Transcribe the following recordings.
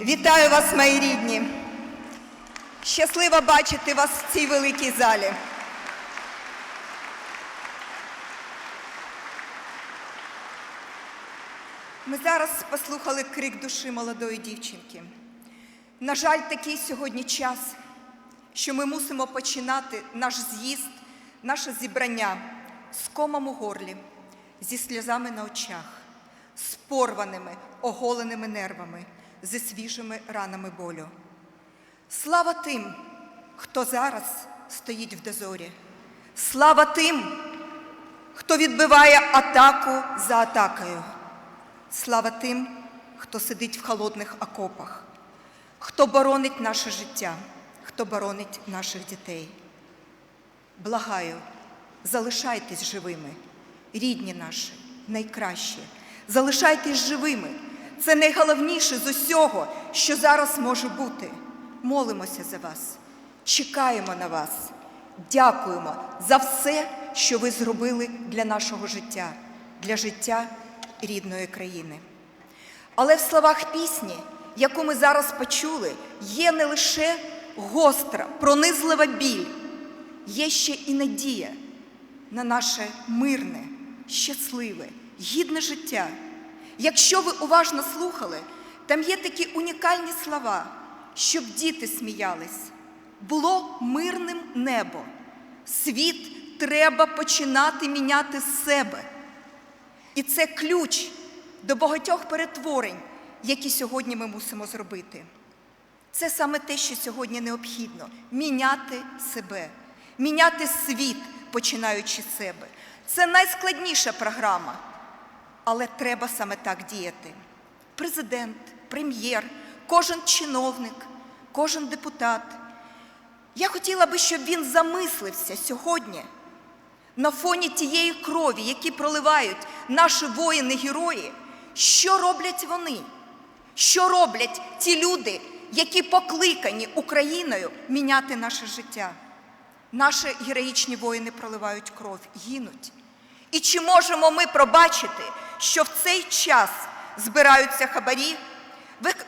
Вітаю вас, мої рідні. Щаслива бачити вас в цій великій залі. Ми зараз послухали крик душі молодої дівчинки. На жаль, такий сьогодні час, що ми мусимо починати наш з'їзд, наше зібрання з комом у горлі, зі сльозами на очах, з порваними, оголеними нервами, зі свіжими ранами болю. Слава тим, хто зараз стоїть в дозорі. Слава тим, хто відбиває атаку за атакою. Слава тим, хто сидить в холодних окопах, хто боронить наше життя, хто боронить наших дітей. Благаю, залишайтесь живими, рідні наші, найкращі. Залишайтесь живими. Це найголовніше з усього, що зараз може бути. Молимося за вас, чекаємо на вас, дякуємо за все, що ви зробили для нашого життя, для життя рідної країни. Але в словах пісні, яку ми зараз почули, є не лише гостра, пронизлива біль, є ще і надія на наше мирне, щасливе, гідне життя. Якщо ви уважно слухали, там є такі унікальні слова, щоб діти сміялись. Було мирним небо. Світ треба починати міняти з себе. І це ключ до багатьох перетворень, які сьогодні ми мусимо зробити. Це саме те, що сьогодні необхідно міняти себе, міняти світ, починаючи з себе. Це найскладніша програма, але треба саме так діяти. Президент, прем'єр, кожен чиновник, кожен депутат. Я хотіла би, щоб він замислився сьогодні на фоні тієї крові, які проливають наші воїни-герої, що роблять вони? Що роблять ті люди, які покликані Україною міняти наше життя? Наші героїчні воїни проливають кров, гинуть. І чи можемо ми пробачити, що в цей час збираються хабарі,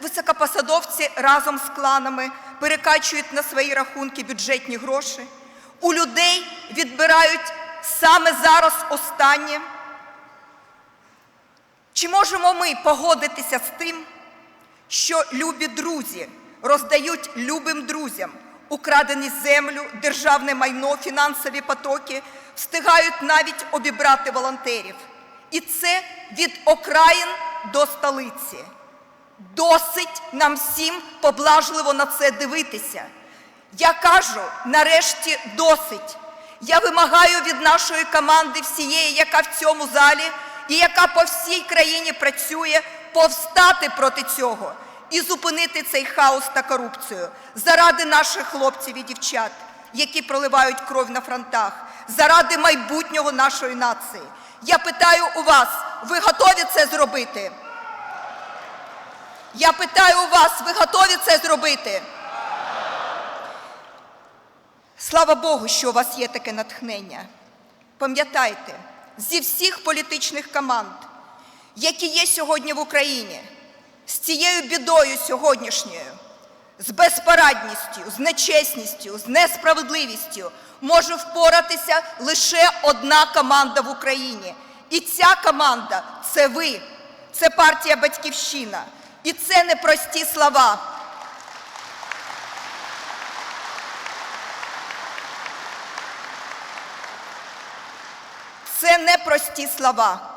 високопосадовці разом з кланами перекачують на свої рахунки бюджетні гроші, у людей відбирають саме зараз останнє? Чи можемо ми погодитися з тим, що любі друзі роздають любим друзям украдені землю, державне майно, фінансові потоки, встигають навіть обібрати волонтерів? І це від окраїн до столиці. Досить нам всім поблажливо на це дивитися. Я кажу, нарешті досить. Я вимагаю від нашої команди всієї, яка в цьому залі і яка по всій країні працює, повстати проти цього і зупинити цей хаос та корупцію заради наших хлопців і дівчат, які проливають кров на фронтах, заради майбутнього нашої нації. Я питаю у вас, ви готові це зробити? Я питаю у вас, ви готові це зробити? Слава Богу, що у вас є таке натхнення. Пам'ятайте, зі всіх політичних команд, які є сьогодні в Україні, з цією бідою сьогоднішньою, з безпорадністю, з нечесністю, з несправедливістю може впоратися лише одна команда в Україні. І ця команда це ви, це партія Батьківщина. І це не прості слова. Це не прості слова,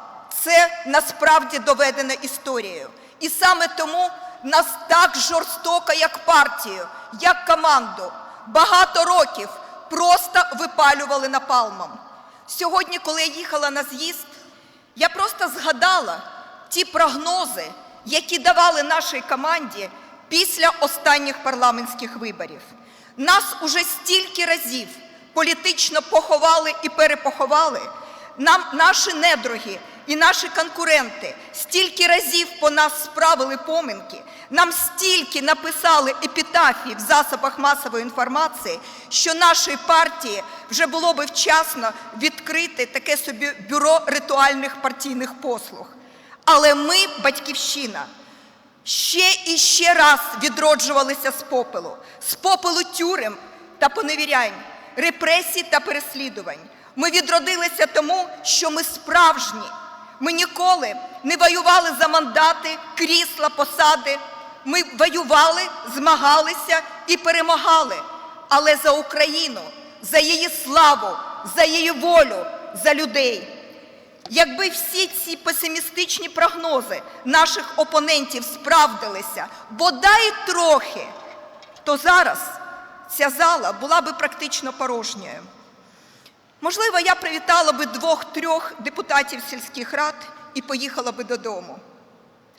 це насправді доведено історією. І саме тому нас так жорстоко, як партію, як команду, багато років просто випалювали напалмом. Сьогодні, коли я їхала на з'їзд, я просто згадала ті прогнози, які давали нашій команді після останніх парламентських виборів. Нас уже стільки разів політично поховали і перепоховали. Нам наші недруги і наші конкуренти стільки разів по нас справили поминки, нам стільки написали епітафії в засобах масової інформації, що нашій партії вже було би вчасно відкрити таке собі бюро ритуальних партійних послуг. Але ми, батьківщина, ще і ще раз відроджувалися з попелу, з попелу тюрем та поневірянь, репресій та переслідувань. Ми відродилися тому, що ми справжні. Ми ніколи не воювали за мандати, крісла, посади. Ми воювали, змагалися і перемагали, але за Україну, за її славу, за її волю, за людей. Якби всі ці песимістичні прогнози наших опонентів справдилися, бодай трохи, то зараз ця зала була би практично порожньою. Можливо, я привітала би двох-трьох депутатів сільських рад і поїхала би додому.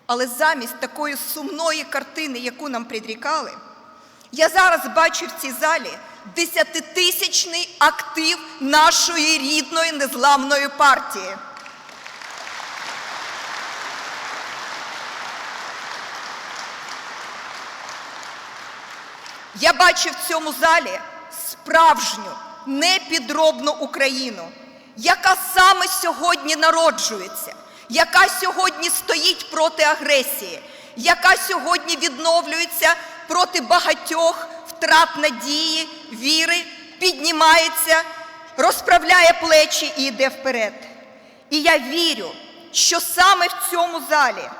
Але замість такої сумної картини, яку нам предрікали, я зараз бачу в цій залі десятитисячний актив нашої рідної незламної партії. Я бачу в цьому залі справжню, непідробну Україну, яка саме сьогодні народжується, яка сьогодні стоїть проти агресії, яка сьогодні відновлюється проти багатьох втрат надії, віри, піднімається, розправляє плечі і йде вперед. І я вірю, що саме в цьому залі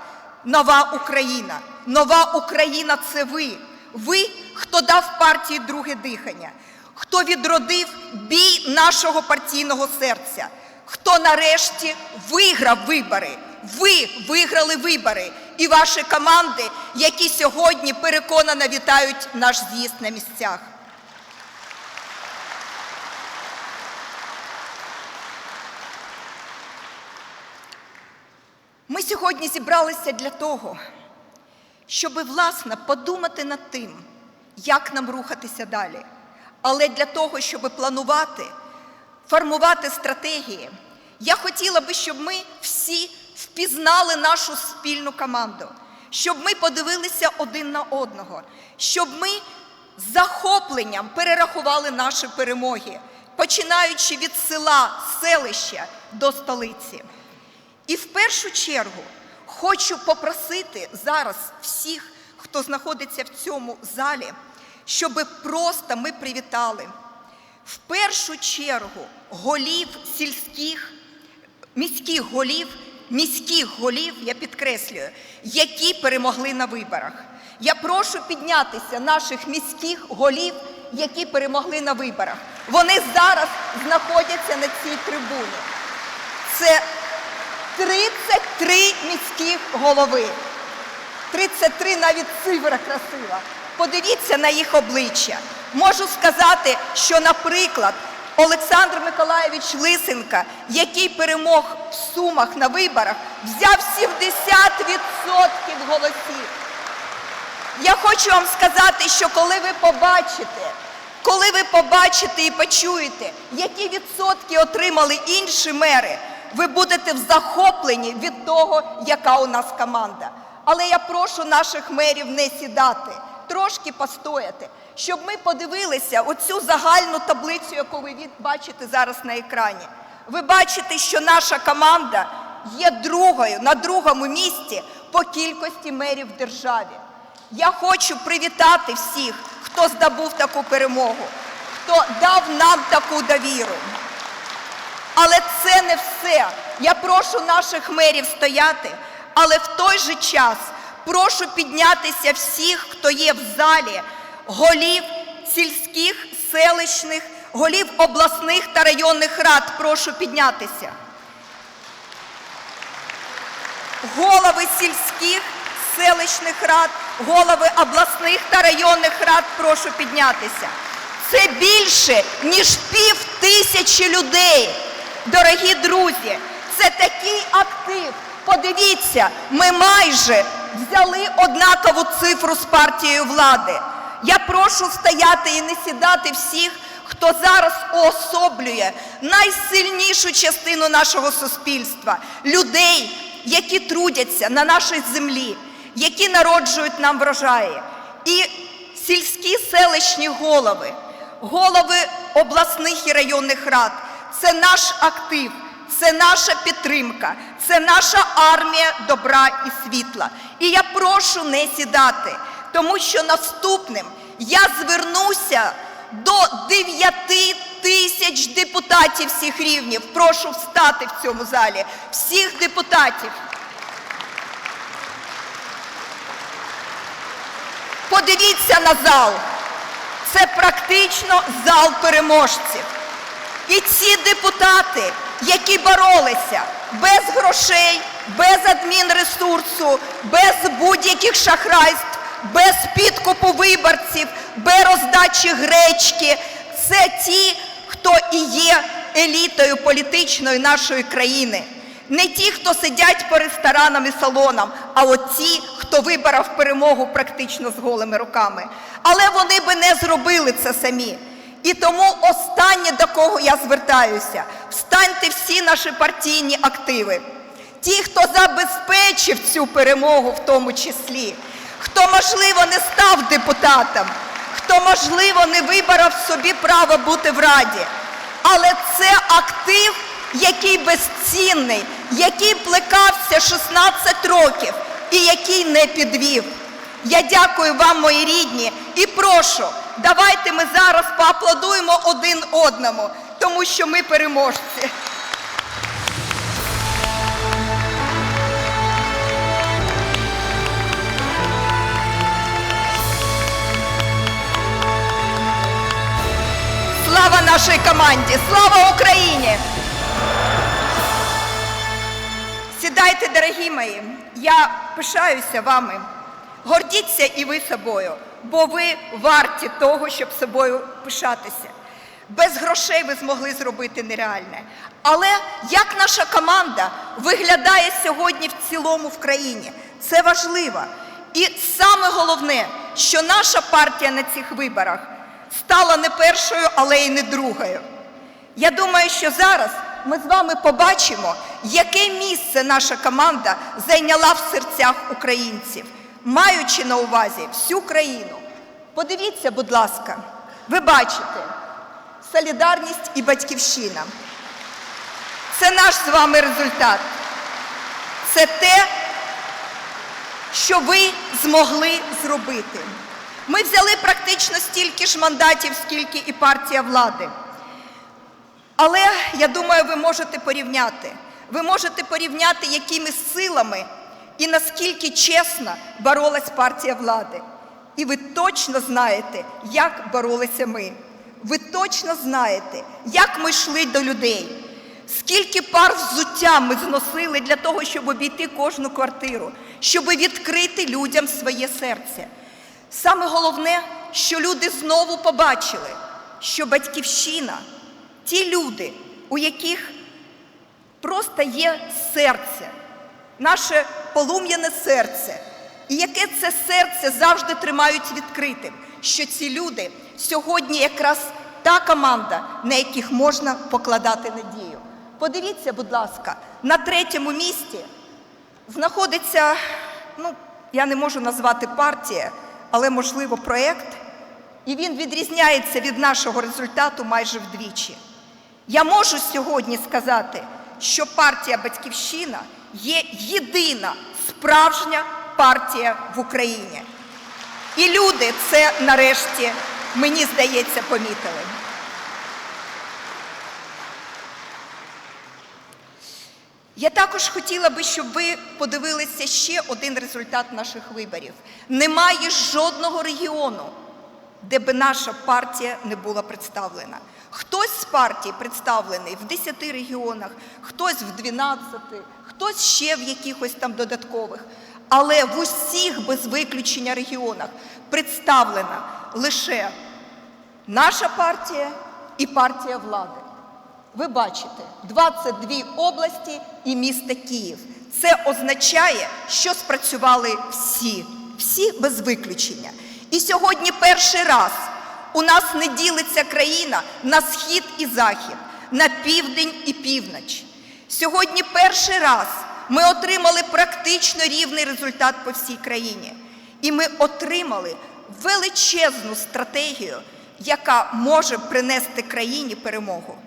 нова Україна, нова Україна це ви. Ви, хто дав партії друге дихання, хто відродив бій нашого партійного серця, хто нарешті виграв вибори. Ви виграли вибори і ваші команди, які сьогодні переконано вітають наш з'їзд на місцях. Ми сьогодні зібралися для того, щоби власне подумати над тим, як нам рухатися далі. Але для того, щоб планувати, формувати стратегії, я хотіла би, щоб ми всі впізнали нашу спільну команду, щоб ми подивилися один на одного, щоб ми з захопленням перерахували наші перемоги, починаючи від села, селища до столиці. І в першу чергу хочу попросити зараз всіх, хто знаходиться в цьому залі, щоб просто ми привітали в першу чергу голів сільських, міських голів, міських голів, я підкреслюю, які перемогли на виборах. Я прошу піднятися наших міських голів, які перемогли на виборах. Вони зараз знаходяться на цій трибуні. Це 33 міських голови. 33 навіть цифра красива. Подивіться на їх обличчя. Можу сказати, що, наприклад, Олександр Миколаєвич Лисенка, який перемог в Сумах на виборах, взяв 70% голосів. Я хочу вам сказати, що коли ви побачите, коли ви побачите і почуєте, які відсотки отримали інші мери, ви будете в захопленні від того, яка у нас команда. Але я прошу наших мерів не сідати, трошки постояти, щоб ми подивилися оцю загальну таблицю, яку ви бачите зараз на екрані. Ви бачите, що наша команда є другою на другому місці по кількості мерів в державі. Я хочу привітати всіх, хто здобув таку перемогу, хто дав нам таку довіру. Але це не все. Я прошу наших мерів стояти, але в той же час прошу піднятися всіх, хто є в залі, голів сільських, селищних, голів обласних та районних рад. Прошу піднятися. Голови сільських, селищних рад, голови обласних та районних рад, прошу піднятися. Це більше, ніж пів тисячі людей. Дорогі друзі, це такий актив. Подивіться, ми майже взяли однакову цифру з партією влади. Я прошу стояти і не сідати всіх, хто зараз уособлює найсильнішу частину нашого суспільства людей, які трудяться на нашій землі, які народжують нам врожаї. І сільські селищні голови, голови обласних і районних рад це наш актив, це наша підтримка, це наша армія добра і світла. І я прошу не сідати, тому що наступним я звернуся до 9 тисяч депутатів всіх рівнів. Прошу встати в цьому залі, всіх депутатів. Подивіться на зал. Це практично зал переможців. І ці депутати, які боролися без грошей, без адмінресурсу, без будь-яких шахрайств, без підкупу виборців, без роздачі гречки, це ті, хто і є елітою політичною нашої країни. Не ті, хто сидять по ресторанам і салонам, а от ті, хто виборов перемогу практично з голими руками. Але вони би не зробили це самі. І тому останнє, до кого я звертаюся, встаньте всі наші партійні активи. Ті, хто забезпечив цю перемогу, в тому числі, хто, можливо, не став депутатом, хто, можливо, не виборов собі право бути в раді. Але це актив, який безцінний, який плекався 16 років і який не підвів. Я дякую вам, мої рідні, і прошу, давайте ми зараз поаплодуємо один одному, тому що ми переможці. Слава нашій команді! Слава Україні! Сідайте, дорогі мої, я пишаюся вами. Гордіться і ви собою, бо ви варті того, щоб собою пишатися. Без грошей ви змогли зробити нереальне. Але як наша команда виглядає сьогодні в цілому в країні, це важливо. І саме головне, що наша партія на цих виборах стала не першою, але й не другою. Я думаю, що зараз ми з вами побачимо, яке місце наша команда зайняла в серцях українців, маючи на увазі всю країну. Подивіться, будь ласка, ви бачите солідарність і батьківщина. Це наш з вами результат. Це те, що ви змогли зробити. Ми взяли практично стільки ж мандатів, скільки і партія влади. Але я думаю, ви можете порівняти. Ви можете порівняти, якими силами і наскільки чесно боролась партія влади. І ви точно знаєте, як боролися ми. Ви точно знаєте, як ми йшли до людей. Скільки пар взуття ми зносили для того, щоб обійти кожну квартиру, щоб відкрити людям своє серце. Саме головне, що люди знову побачили, що батьківщина, ті люди, у яких просто є серце, наше полум'яне серце, і яке це серце завжди тримають відкритим, що ці люди сьогодні якраз та команда, на яких можна покладати надію. Подивіться, будь ласка, на третьому місці знаходиться, ну, я не можу назвати партія, але, можливо, проєкт, і він відрізняється від нашого результату майже вдвічі. Я можу сьогодні сказати, що партія Батьківщина є єдина справжня партія в Україні. І люди це нарешті, мені здається, помітили. Я також хотіла би, щоб ви подивилися ще один результат наших виборів. Немає жодного регіону, де би наша партія не була представлена. Хтось з партій представлений в 10 регіонах, хтось в 12, хтось ще в якихось там додаткових. Але в усіх без виключення регіонах представлена лише наша партія і партія влади. Ви бачите 22 області і місто Київ. Це означає, що спрацювали всі, всі без виключення. І сьогодні перший раз у нас не ділиться країна на схід і захід, на південь і північ. Сьогодні перший раз ми отримали практично рівний результат по всій країні. І ми отримали величезну стратегію, яка може принести країні перемогу.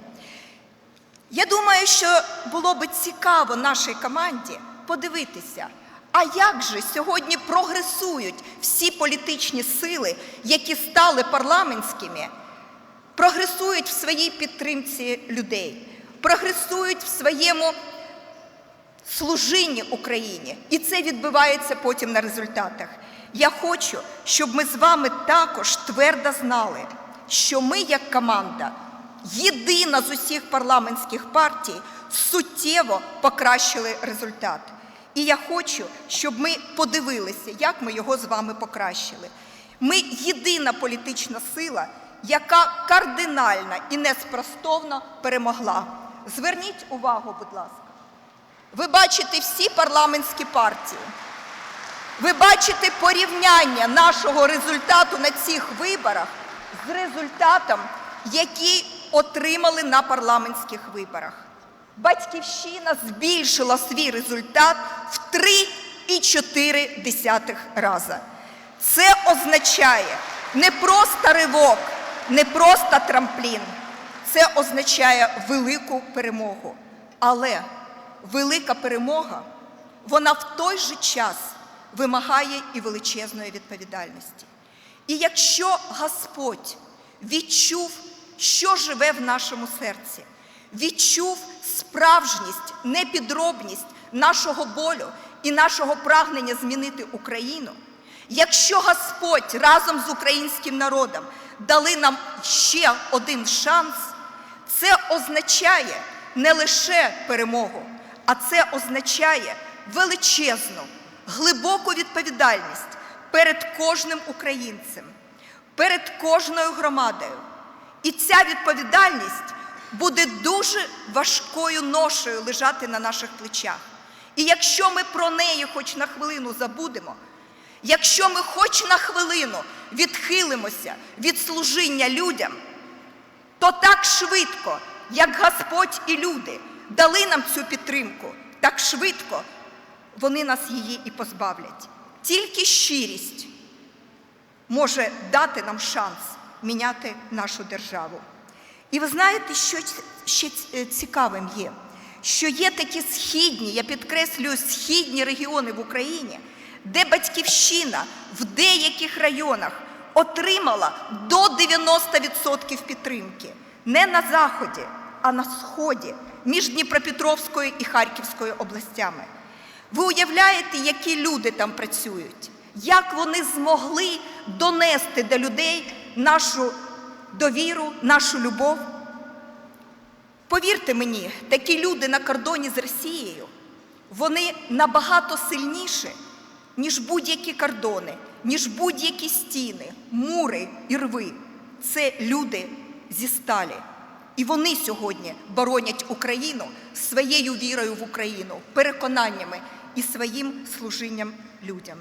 Я думаю, що було би цікаво нашій команді подивитися, а як же сьогодні прогресують всі політичні сили, які стали парламентськими, прогресують в своїй підтримці людей, прогресують в своєму служінні Україні. І це відбивається потім на результатах. Я хочу, щоб ми з вами також твердо знали, що ми, як команда, єдина з усіх парламентських партій, суттєво покращили результат. І я хочу, щоб ми подивилися, як ми його з вами покращили. Ми єдина політична сила, яка кардинально і неспростовно перемогла. Зверніть увагу, будь ласка. Ви бачите всі парламентські партії. Ви бачите порівняння нашого результату на цих виборах з результатом, який отримали на парламентських виборах. Батьківщина збільшила свій результат в 3,4 рази. Це означає не просто ривок, не просто трамплін. Це означає велику перемогу. Але велика перемога, вона в той же час вимагає і величезної відповідальності. І якщо Господь відчув, що живе в нашому серці, відчув справжність, непідробність нашого болю і нашого прагнення змінити Україну, якщо Господь разом з українським народом дали нам ще один шанс, це означає не лише перемогу, а це означає величезну, глибоку відповідальність перед кожним українцем, перед кожною громадою. І ця відповідальність буде дуже важкою ношею лежати на наших плечах. І якщо ми про неї хоч на хвилину забудемо, якщо ми хоч на хвилину відхилимося від служіння людям, то так швидко, як Господь і люди дали нам цю підтримку, так швидко вони нас її і позбавлять. Тільки щирість може дати нам шанс міняти нашу державу. І ви знаєте, що ще цікавим є, що є такі східні, я підкреслюю, східні регіони в Україні, де батьківщина в деяких районах отримала до 90% підтримки не на заході, а на сході між Дніпропетровською і Харківською областями. Ви уявляєте, які люди там працюють, як вони змогли донести до людей нашу довіру, нашу любов? Повірте мені, такі люди на кордоні з Росією, вони набагато сильніші, ніж будь-які кордони, ніж будь-які стіни, мури і рви. Це люди зі сталі. І вони сьогодні боронять Україну своєю вірою в Україну, переконаннями і своїм служінням людям.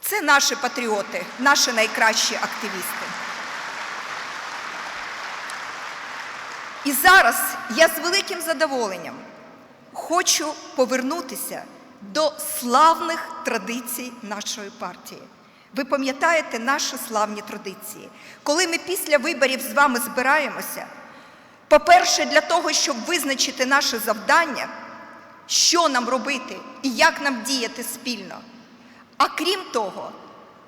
Це наші патріоти, наші найкращі активісти. І зараз я з великим задоволенням хочу повернутися до славних традицій нашої партії. Ви пам'ятаєте наші славні традиції, коли ми після виборів з вами збираємося. По-перше, для того, щоб визначити наше завдання, що нам робити і як нам діяти спільно. А крім того,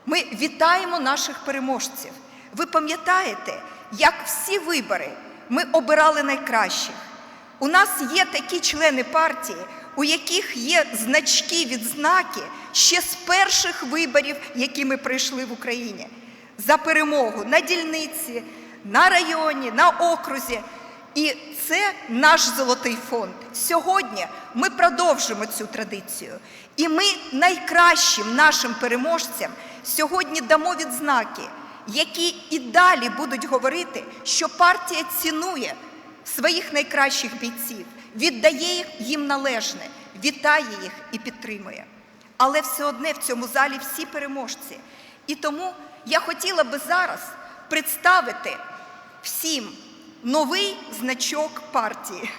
ми вітаємо наших переможців. Ви пам'ятаєте, як всі вибори ми обирали найкращих. У нас є такі члени партії, у яких є значки, відзнаки ще з перших виборів, які ми пройшли в Україні, за перемогу на дільниці, на районі, на окрузі. І це наш золотий фонд. Сьогодні ми продовжимо цю традицію. І ми найкращим нашим переможцям сьогодні дамо відзнаки, які і далі будуть говорити, що партія цінує своїх найкращих бійців, віддає їм належне, вітає їх і підтримує. Але все одне в цьому залі всі переможці. І тому я хотіла би зараз представити всім новий значок партії.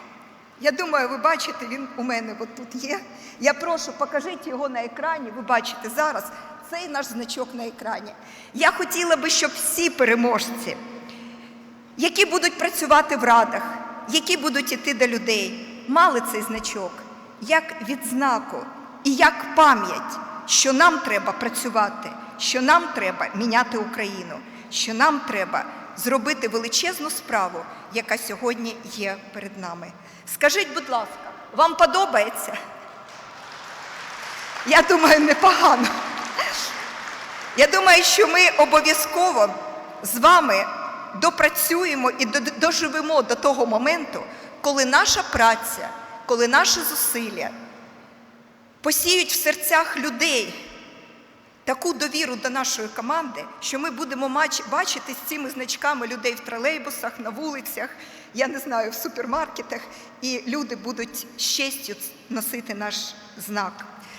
Я думаю, ви бачите, він у мене от тут є. Я прошу, покажіть його на екрані. Ви бачите зараз цей наш значок на екрані. Я хотіла би, щоб всі переможці, які будуть працювати в радах, які будуть іти до людей, мали цей значок як відзнаку і як пам'ять, що нам треба працювати, що нам треба міняти Україну, що нам треба зробити величезну справу, яка сьогодні є перед нами. Скажіть, будь ласка, вам подобається? Я думаю, непогано. Я думаю, що ми обов'язково з вами допрацюємо і доживемо до того моменту, коли наша праця, коли наші зусилля посіють в серцях людей таку довіру до нашої команди, що ми будемо бачити з цими значками людей в тролейбусах, на вулицях, я не знаю, в супермаркетах, і люди будуть з честю носити наш знак.